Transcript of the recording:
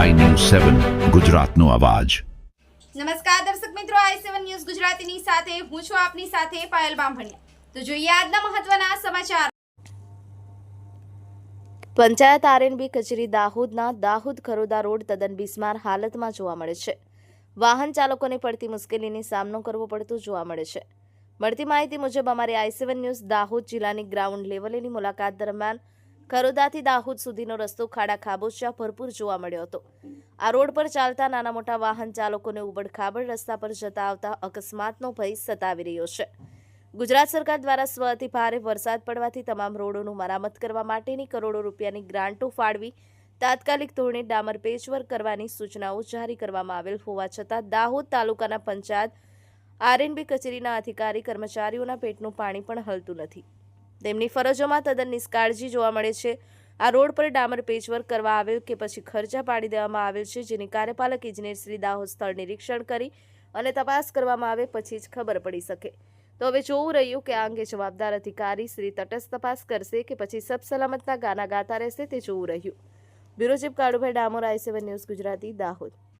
સેવન ગુજરાતનો અવાજ. નમસ્કાર દર્શક મિત્રો આઈ સેવન ન્યૂઝ ગુજરાતીની સાથે હું છું આપની સાથે પાયલ બામભણિયા. તો જોઈએ આજના મહત્વના સમાચાર. પંચાયત આરએનબી કચેરી દાહોદના દાહોદ ખરોદા રોડ તદ્દન બિસ્માર હાલતમાં જોવા મળે છે. વાહન ચાલકોને પડતી મુશ્કેલીની સામનો કરવો પડતો જોવા મળે છે. મળતી માહિતી મુજબ અમારી આઈ સેવન ન્યૂઝ દાહોદ જિલ્લાની ગ્રાઉન્ડ લેવલેની મુલાકાત દરમિયાન ખરોદાથી દાહોદ સુધીનો રસ્તો ખાડા ખાબોચિયા ભરપૂર જોવા મળ્યો હતો. આ રોડ પર ચાલતા નાના મોટા વાહન ચાલકોને ઉબડખાબડ રસ્તા પર જતા આવતા અકસ્માતનો ભય સતાવી રહ્યો છે. ગુજરાત સરકાર દ્વારા સ્વ ભારે વરસાદ પડવાથી તમામ રોડોનું મરામત કરવા માટેની કરોડો રૂપિયાની ગ્રાન્ટો ફાળવી તાત્કાલિક ધોરણે ડામર પેચવર્ક કરવાની સૂચનાઓ જારી કરવામાં આવેલ હોવા છતાં દાહોદ તાલુકાના પંચાયત આરએનબી કચેરીના અધિકારી કર્મચારીઓના પેટનું પાણી પણ હલતું નથી. તેમની ફરજોમાં તદ્દન નિષ્કાળજી જોવા મળે છે. આ રોડ પર ડામર પેચવર્ક કરવા આવેલ કે પછી ખર્ચા પાડી દેવામાં આવેલ છે, જેની કાર્યપાલક ઇજનેર શ્રી દાહોદ સ્થળ નિરીક્ષણ કરી અને તપાસ કરવામાં આવે પછી જ ખબર પડી શકે. તો હવે જોવું રહ્યું કે આ અંગે જવાબદાર અધિકારી શ્રી તટસ્થ તપાસ કરશે કે પછી સબ સલામતના ગાના ગાતા રહેશે તે જોવું રહ્યું. Bureau chief Kalubhai Damor I seven news Gujarati, Dahod.